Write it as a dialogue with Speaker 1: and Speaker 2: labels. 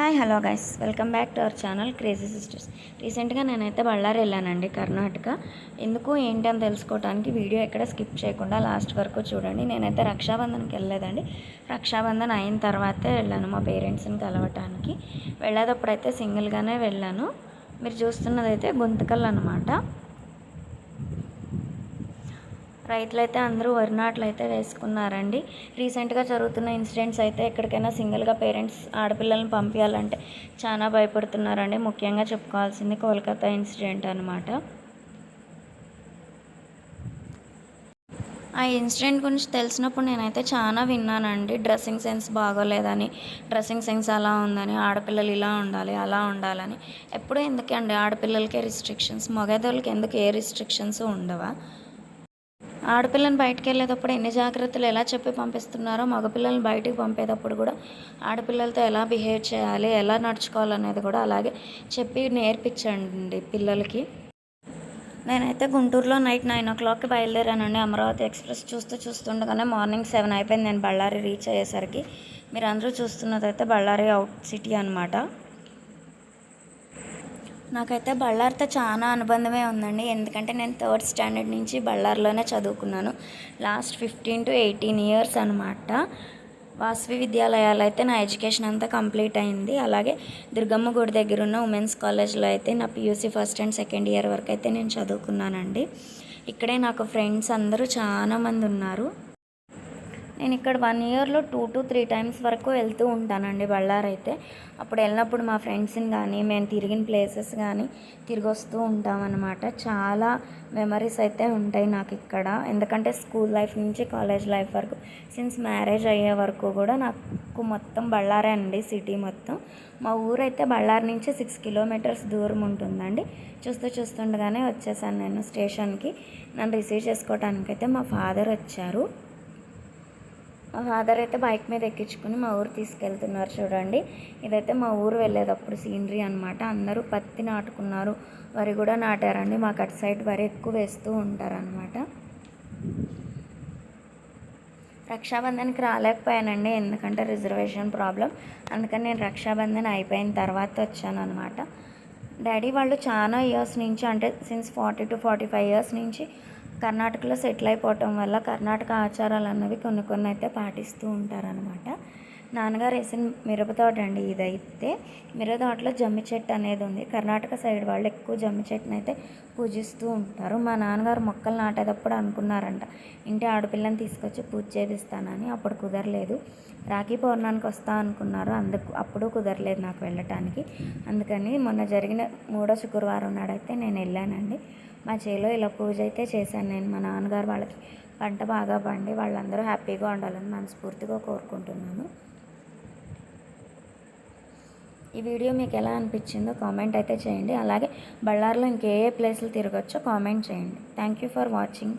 Speaker 1: Hi hello guys welcome back to our channel crazy sisters రీసెంట్గా నేనైతే బళ్ళారి వెళ్ళానండి కర్ణాటక. ఎందుకు ఏంటి అని తెలుసుకోవడానికి వీడియో ఎక్కడ స్కిప్ చేయకుండా లాస్ట్ వరకు చూడండి. నేనైతే రక్షాబంధన్కి వెళ్ళలేదండి. రక్షాబంధన్ అయిన తర్వాతే వెళ్ళాను మా పేరెంట్స్ని కలవటానికి. వెళ్ళేటప్పుడు అయితే సింగిల్గానే వెళ్ళాను. మీరు చూస్తున్నదైతే గుంతకల్ అనమాట రైతులు అయితే అందరూ వరి నాట్లు అయితే వేసుకున్నారండి. రీసెంట్గా జరుగుతున్న ఇన్సిడెంట్స్ అయితే ఎక్కడికైనా సింగిల్గా పేరెంట్స్ ఆడపిల్లల్ని పంపించాలంటే చాలా భయపడుతున్నారండి. ముఖ్యంగా చెప్పుకోవాల్సింది కోల్కతా ఇన్సిడెంట్ అనమాట ఆ ఇన్సిడెంట్ గురించి తెలిసినప్పుడు నేనైతే చాలా విన్నానండి. డ్రెస్సింగ్ సెన్స్ బాగోలేదని డ్రెస్సింగ్ సెన్స్ అలా ఉందని ఆడపిల్లలు ఇలా ఉండాలి అలా ఉండాలని. ఎప్పుడూ ఎందుకండి ఆడపిల్లలకే రిస్ట్రిక్షన్స్ మగదోళ్ళకి ఎందుకు ఏ రిస్ట్రిక్షన్స్ ఉండవా? ఆడపిల్లని బయటికి వెళ్ళేటప్పుడు ఎన్ని జాగ్రత్తలు ఎలా చెప్పి పంపిస్తున్నారో మగపిల్లల్ని బయటికి పంపేటప్పుడు కూడా ఆడపిల్లలతో ఎలా బిహేవ్ చేయాలి ఎలా నడుచుకోవాలనేది కూడా అలాగే చెప్పి నేర్పించండి పిల్లలకి. నేనైతే గుంటూరులో నైట్ నైన్ ఓ క్లాక్కి బయలుదేరానండి. అమరావతి ఎక్స్ప్రెస్ చూస్తూ చూస్తుండగానే మార్నింగ్ సెవెన్ అయిపోయింది. నేను బళ్ళారి రీచ్ అయ్యేసరికి మీరు అందరూ చూస్తున్నదైతే బళ్ళారి అవుట్ సిటీ అనమాట నాకైతే బళ్ళారితో చాలా అనుబంధమే ఉందండి. ఎందుకంటే నేను థర్డ్ స్టాండర్డ్ నుంచి బళ్ళారిలోనే చదువుకున్నాను. Last fifteen to eighteen years అనమాట వాసవి విద్యాలయాలు అయితే నా ఎడ్యుకేషన్ అంతా కంప్లీట్ అయింది. అలాగే దుర్గమ్మ గుడి దగ్గర ఉన్న ఉమెన్స్ కాలేజ్లో అయితే నా PUC first and second year వరకు అయితే నేను చదువుకున్నానండి. ఇక్కడే నాకు ఫ్రెండ్స్ అందరూ చాలా మంది ఉన్నారు. నేను ఇక్కడ వన్ ఇయర్లో టూ టు త్రీ టైమ్స్ వరకు వెళ్తూ ఉంటానండి బళ్ళారైతే. అయితే అప్పుడు వెళ్ళినప్పుడు మా ఫ్రెండ్స్ని కానీ మేము తిరిగిన ప్లేసెస్ కానీ తిరిగి వస్తూ ఉంటామన్నమాట. చాలా మెమరీస్ అయితే ఉంటాయి నాకు ఇక్కడ. ఎందుకంటే స్కూల్ లైఫ్ నుంచి కాలేజ్ లైఫ్ వరకు సిన్స్ మ్యారేజ్ అయ్యే వరకు కూడా నాకు మొత్తం బళ్ళారే అండి సిటీ మొత్తం. మా ఊరు అయితే బళ్ళారి నుంచి సిక్స్ కిలోమీటర్స్ దూరం ఉంటుందండి. చూస్తూ చూస్తుండగానే వచ్చేసాను నేను స్టేషన్కి నన్ను రిసీవ్ చేసుకోవడానికి అయితే మా ఫాదర్ వచ్చారు. ఫాదర్ అయితే బైక్ మీద ఎక్కించుకుని మా ఊరు తీసుకెళ్తున్నారు చూడండి. ఇదైతే మా ఊరు వెళ్ళేటప్పుడు సీనరీ అనమాట అందరూ పత్తి నాటుకున్నారు. వరి కూడా నాటారండి. మాకు అటు సైడ్ వరి ఎక్కువ వేస్తూ ఉంటారనమాట రక్షాబంధన్కి రాలేకపోయానండి. ఎందుకంటే రిజర్వేషన్ ప్రాబ్లం అందుకని నేను రక్షాబంధన్ అయిపోయిన తర్వాత వచ్చాను అనమాట డాడీ వాళ్ళు చాలా ఇయర్స్ నుంచి అంటే since forty two forty five years నుంచి కర్ణాటకలో సెటిల్ అయిపోవటం వల్ల కర్ణాటక ఆచారాలు అన్నవి కొన్ని కొన్ని అయితే పాటిస్తూ ఉంటారనమాట నాన్నగారు వేసిన మిరప తోట అండి ఇదైతే. మిరప తోటలో జమ్మి చెట్టు అనేది ఉంది. కర్ణాటక సైడ్ వాళ్ళు ఎక్కువ జమ్మి చెట్టును అయితే పూజిస్తూ ఉంటారు. మా నాన్నగారు మొక్కలు నాటేటప్పుడు అనుకున్నారంట ఇంటి ఆడపిల్లని తీసుకొచ్చి పూజ చేపిస్తానని. అప్పుడు కుదరలేదు. రాఖీ పౌర్ణానికి వస్తా అనుకున్నారు. అందుకు అప్పుడు కుదరలేదు నాకు వెళ్ళటానికి. అందుకని మొన్న జరిగిన మూడో శుక్రవారం నాడైతే నేను వెళ్ళానండి. మా చేలో ఇలా పూజ అయితే చేశాను నేను. మా నాన్నగారు వాళ్ళకి పంట బాగా పండి వాళ్ళందరూ హ్యాపీగా ఉండాలని మనస్ఫూర్తిగా కోరుకుంటున్నాను. ఈ వీడియో మీకు ఎలా అనిపించిందో కామెంట్ అయితే చేయండి. అలాగే బళ్ళారిలో ఇంకే ఏ ప్లేస్లు తిరగచ్చో కామెంట్ చేయండి. Thank you for watching.